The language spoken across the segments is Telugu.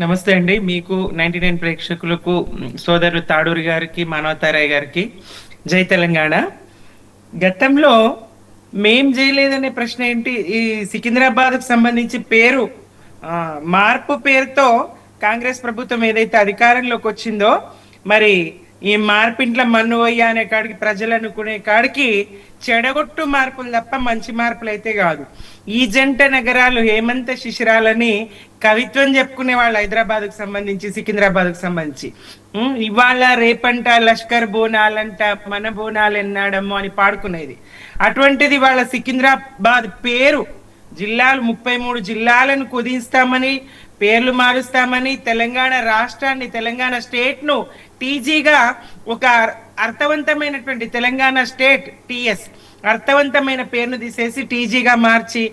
నమస్తే అండి. మీకు నైన్టీ నైన్ ప్రేక్షకులకు సోదరులు తాడూరి గారికి మానవతారాయ్ గారికి జై తెలంగాణ. గతంలో మేం చేయలేదనే ప్రశ్న ఏంటి? ఈ సికింద్రాబాద్కు సంబంధించి పేరు మార్పు పేరుతో కాంగ్రెస్ ప్రభుత్వం ఏదైతే అధికారంలోకి వచ్చిందో మరి ఈ మార్పింట్ల మన్నువయ్య అనే కాడికి ప్రజలు అనుకునే కాడికి చెడగొట్టు మార్పులు తప్ప మంచి మార్పులు అయితే కాదు. ఈ జంట నగరాలు హేమంత శిశిరాలని కవిత్వం చెప్పుకునే వాళ్ళు హైదరాబాద్కు సంబంధించి సికింద్రాబాద్కు సంబంధించి. ఇవాళ రేపంట లష్కర్ బోనాలంట మన బోనాలు ఎన్నాడము అని పాడుకునేది. అటువంటిది వాళ్ళ సికింద్రాబాద్ పేరు. జిల్లాలు ముప్పై మూడు జిల్లాలను కుదిస్తామని పేర్లు మారుస్తామని తెలంగాణ రాష్ట్రాన్ని తెలంగాణ స్టేట్ను టీజీగా ఒక అర్థవంతమైనటువంటి తెలంగాణ స్టేట్ టిఎస్ అర్థవంతమైన పేరును తీసేసి టీజీగా మార్చి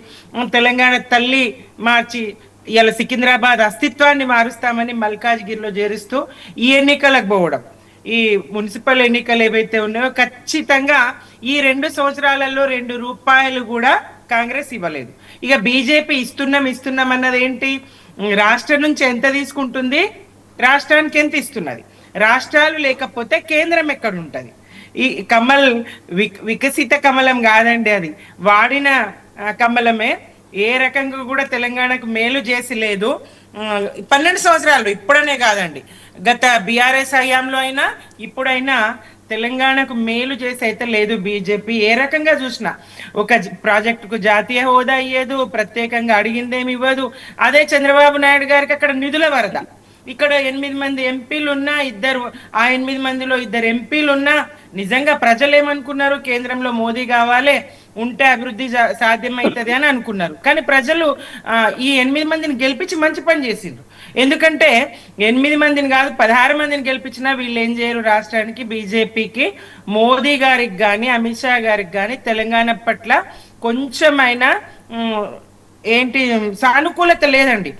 తెలంగాణ తల్లి మార్చి ఇలా సికింద్రాబాద్ అస్తిత్వాన్ని మారుస్తామని మల్కాజ్గిరిలో చేరుస్తూ ఈ ఎన్నికలకు పోవడం. ఈ మున్సిపల్ ఎన్నికలు ఏవైతే ఉన్నాయో ఖచ్చితంగా ఈ రెండు సంవత్సరాలలో రెండు రూపాయలు కూడా కాంగ్రెస్ ఇవ్వలేదు. ఇక బీజేపీ ఇస్తున్నాం ఇస్తున్నాం అన్నది ఏంటి? రాష్ట్రం నుంచి ఎంత తీసుకుంటుంది? రాష్ట్రానికి ఎంత ఇస్తున్నది? రాష్ట్రాలు లేకపోతే కేంద్రం ఎక్కడ ఉంటుంది ఈ కమల్ విక్- వికసిత కమలం కాదండి అది. వాడిన కమలమే ఏ రకంగా కూడా తెలంగాణకు మేలు చేసి లేదు. పన్నెండు సంవత్సరాలు ఇప్పుడనే కాదండి. గత బీఆర్ఎస్ హయాంలో అయినా ఇప్పుడైనా తెలంగాణకు మేలు చేసి అయితే లేదు బీజేపీ. ఏ రకంగా చూసినా ఒక ప్రాజెక్టుకు జాతీయ హోదా ఇయ్యదు ప్రత్యేకంగా అడిగిందేమి ఇవ్వదు. అదే చంద్రబాబు నాయుడు గారికి అక్కడ నిధుల వరద. ఇక్కడ ఎనిమిది మంది ఎంపీలు ఉన్నా ఇద్దరు ఆ ఎనిమిది మందిలో ఇద్దరు ఎంపీలు ఉన్నా నిజంగా ప్రజలు ఏమనుకున్నారు కేంద్రంలో మోదీ కావాలి. ఉంటే అభివృద్ధి సాధ్యమవుతుంది అని అనుకున్నారు. కానీ ప్రజలు ఈ ఎనిమిది మందిని గెలిపించి మంచి పని చేసిండ్రు. ఎందుకంటే ఎనిమిది మందిని కాదు పదహారు మందిని గెలిపించినా వీళ్ళు ఏం చేయరు రాష్ట్రానికి బీజేపీకి. మోదీ గారికి కానీ అమిత్ షా గారికి కానీ తెలంగాణ పట్ల కొంచెమైనా ఏంటి సానుకూలత లేదండి.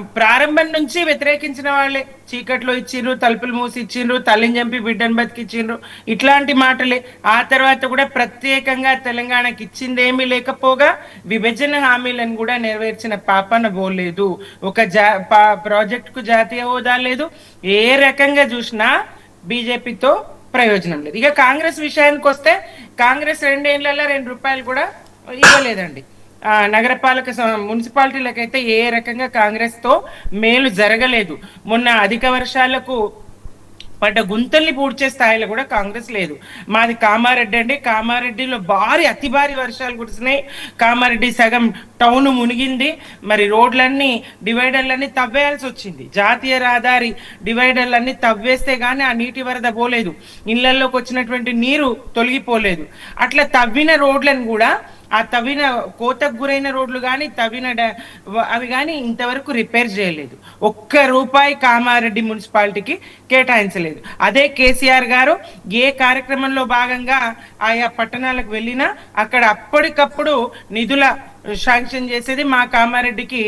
ప్రారంభం నుంచి వ్యతిరేకించిన వాళ్ళే. చీకట్లో ఇచ్చిండ్రు తలుపులు మూసి ఇచ్చిండ్రు తల్లిని చంపి బిడ్డను బతికిచ్చిండ్రు. ఇట్లాంటి మాటలే. ఆ తర్వాత కూడా ప్రత్యేకంగా తెలంగాణకి ఇచ్చింది ఏమీ లేకపోగా విభజన హామీలను కూడా నెరవేర్చిన పాపన పోలేదు. ఒక జా పా- ప్రాజెక్టుకు జాతీయ హోదా లేదు. ఏ రకంగా చూసినా బీజేపీతో ప్రయోజనం లేదు. ఇక కాంగ్రెస్ విషయానికి వస్తే కాంగ్రెస్ రెండేళ్ళలో రెండు రూపాయలు కూడా ఇవ్వలేదండి. నగరపాలక మున్సిపాలిటీలకైతే ఏ రకంగా కాంగ్రెస్తో మేలు జరగలేదు. మొన్న అధిక వర్షాలకు పడ్డ గుంతల్ని పూడ్చే స్థాయిలో కూడా కాంగ్రెస్ లేదు. మాది కామారెడ్డి అండి. కామారెడ్డిలో భారీ అతి భారీ వర్షాలు కురిసినాయి. కామారెడ్డి సగం టౌన్ మునిగింది. మరి రోడ్లన్నీ డివైడర్లన్నీ తవ్వేయాల్సి వచ్చింది. జాతీయ రహదారి డివైడర్లన్నీ తవ్వేస్తే గానీ ఆ నీటి వరద పోలేదు. ఇళ్ళలోకి వచ్చినటువంటి నీరు తొలగిపోలేదు. అట్లా తవ్విన రోడ్లను కూడా ఆ తవ్విన కోతకు గురైన రోడ్లు కానీ తవ్విన డ- అవి కానీ ఇంతవరకు రిపేర్ చేయలేదు. ఒక్క రూపాయి కామారెడ్డి మున్సిపాలిటీకి కేటాయించలేదు. అదే కేసీఆర్ గారు ఏ కార్యక్రమంలో భాగంగా ఆయా పట్టణాలకు వెళ్ళినా అక్కడ అప్పటికప్పుడు నిధుల శాంక్షన్ చేసేది మా కామారెడ్డికి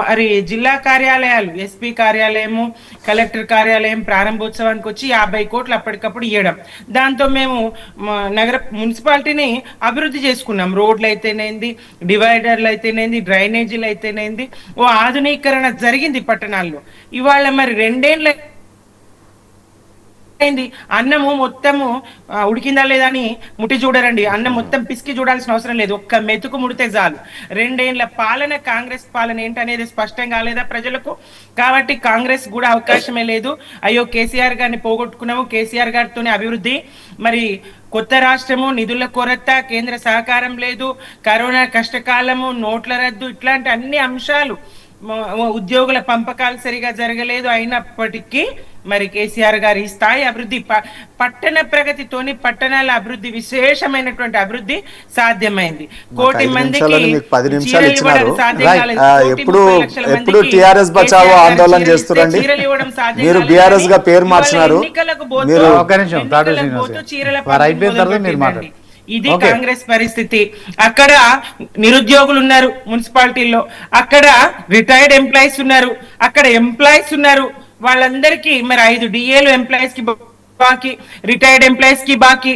మరి జిల్లా కార్యాలయాలు ఎస్పీ కార్యాలయము కలెక్టర్ కార్యాలయం ప్రారంభోత్సవానికి వచ్చి యాభై కోట్లు అప్పటికప్పుడు ఇవ్వడం దాంతో మేము నగర మున్సిపాలిటీని అభివృద్ధి చేసుకున్నాం. రోడ్లు అయితేనేంది డివైడర్లు అయితేనేంది డ్రైనేజీలు అయితేనేంది ఓ ఆధునీకరణ జరిగింది పట్టణాల్లో. ఇవాళ మరి రెండేళ్ళ అయింది అన్నము మొత్తము ఉడికిందా లేదా అని ముట్టి చూడరండి. అన్నం మొత్తం పిసికి చూడాల్సిన అవసరం లేదు. ఒక్క మెతుకు ముడితే చాలు. రెండేళ్ళ పాలన కాంగ్రెస్ పాలన ఏంటనేది స్పష్టం కాలేదా ప్రజలకు? కాబట్టి కాంగ్రెస్ కూడా అవకాశమే లేదు. అయ్యో కేసీఆర్ గారిని పోగొట్టుకున్నాము. కేసీఆర్ గారితోనే అభివృద్ధి. మరి కొత్త రాష్ట్రము నిధుల కొరత కేంద్ర సహకారం లేదు. కరోనా కష్టకాలము నోట్ల రద్దు ఇట్లాంటి అన్ని అంశాలు ఉద్యోగుల పంపకాలు సరిగా జరగలేదు అయినప్పటికీ మరి కేసీఆర్ గారి ఈ స్థాయి అభివృద్ధి పట్టణ ప్రగతితోని పట్టణాల అభివృద్ధి విశేషమైనటువంటి అభివృద్ధి సాధ్యమైంది. కోటి మందికి మీకు పది నిమిషాలు చీరలు ఇవ్వడం ఇచ్చినారు. ఎప్పుడు- ఎప్పుడు TRS బచావో ఆందోళన సాధ్యం మీరు కానీ గా పేరు మార్చినారు. చీరల ఇది. కాంగ్రెస్ పరిస్థితి. అక్కడ నిరుద్యోగులు ఉన్నారు మున్సిపాలిటీల్లో. అక్కడ రిటైర్డ్ ఎంప్లాయీస్ ఉన్నారు. అక్కడ ఎంప్లాయీస్ ఉన్నారు. వాళ్ళందరికీ మరి ఐదు డిఏలు ఎంప్లాయీస్కి బాకీ రిటైర్డ్ ఎంప్లాయీస్కి బాకీ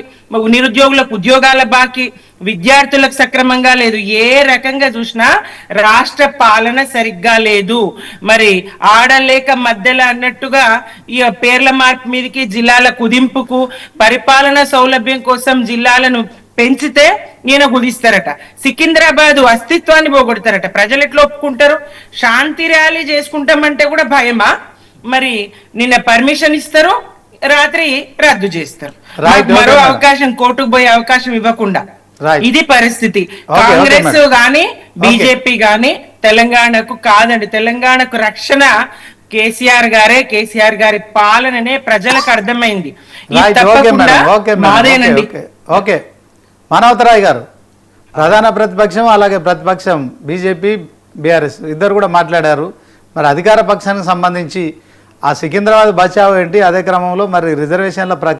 నిరుద్యోగులకు ఉద్యోగాల బాకీ విద్యార్థులకు సక్రమంగా లేదు. ఏ రకంగా చూసినా రాష్ట్ర పాలన సరిగ్గా లేదు. మరి ఆడలేక మధ్యలో అన్నట్టుగా ఈ పేర్ల మార్పు మీదకి జిల్లాల కుదింపుకు పరిపాలన సౌలభ్యం కోసం జిల్లాలను పెంచితే ఈయన కుదిస్తారట. సికింద్రాబాద్ అస్తిత్వాన్ని పోగొడతారట. ప్రజలు ఎట్లా ఒప్పుకుంటారు? శాంతి ర్యాలీ చేసుకుంటామంటే కూడా భయమా? మరి నిన్న పర్మిషన్ ఇస్తారు రాత్రి రద్దు చేస్తారు. మరో. అవకాశం కోర్టుకు పోయే అవకాశం ఇవ్వకుండా. ఇది పరిస్థితి. కాంగ్రెస్. గాని బీజేపీ గాని తెలంగాణకు కాదండి తెలంగాణకు రక్షణ కేసీఆర్ గారే కేసీఆర్ గారి పాలననే ప్రజలకు అర్థమైంది. తప్పకుండా మాదేనండి. ఓకే మానవతరాయ్ గారు. ప్రధాన ప్రతిపక్షం అలాగే ప్రతిపక్షం బీజేపీ బీఆర్ఎస్ ఇద్దరు కూడా మాట్లాడారు. మరి అధికార పక్షానికి సంబంధించి ఆ సికింద్రాబాద్ బచావ్ ఏంటి? అదే క్రమంలో మరి రిజర్వేషన్ల ప్ర